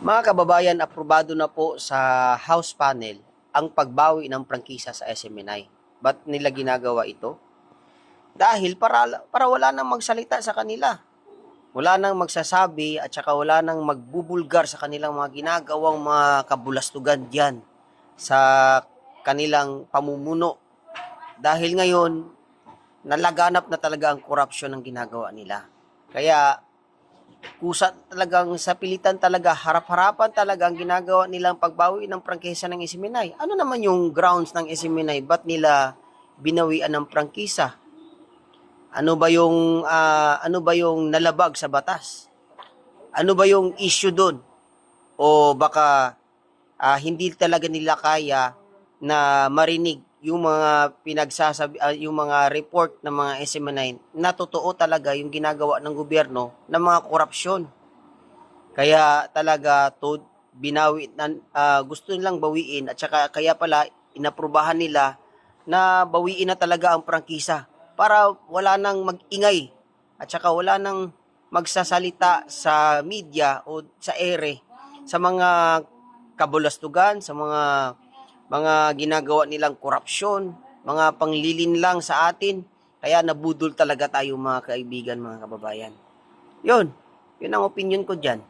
Mga kababayan, aprobado na po sa House panel ang pagbawi ng prangkisa sa SMNI. Ba't nila ginagawa ito? Dahil para, para wala nang magsalita sa kanila. Wala nang magsasabi at saka wala nang magbubulgar sa kanilang mga ginagawang mga kabulastugan diyan sa kanilang pamumuno. Dahil ngayon, nalaganap na talaga ang korupsyon ng ginagawa nila. Kaya kusa talagang sa pilitan talaga, harap-harapan talaga ang ginagawa nilang pagbawi ng prangkisa ng Isiminay. Ano naman yung grounds ng Isiminay? Ba't nila binawian ng prangkisa? Ano ba yung ah, ano ba yung nalabag sa batas? Ano ba yung issue doon? O baka ah, hindi talaga nila kaya na marinig yung mga pinagsasabi ah, yung mga report ng mga SM9 na totoo talaga yung ginagawa ng gobyerno ng mga korupsyon. Kaya talaga to binawi na, ah, gusto nilang bawiin at saka kaya pala inaprubahan nila na bawiin na talaga ang prangkisa para wala nang magingay at saka wala nang magsasalita sa media o sa ere sa mga kabulastugan, sa mga mga ginagawa nilang korupsyon, mga panglilin lang sa atin. Kaya nabudol talaga tayo mga kaibigan, mga kababayan. Yun, yun ang opinion ko dyan.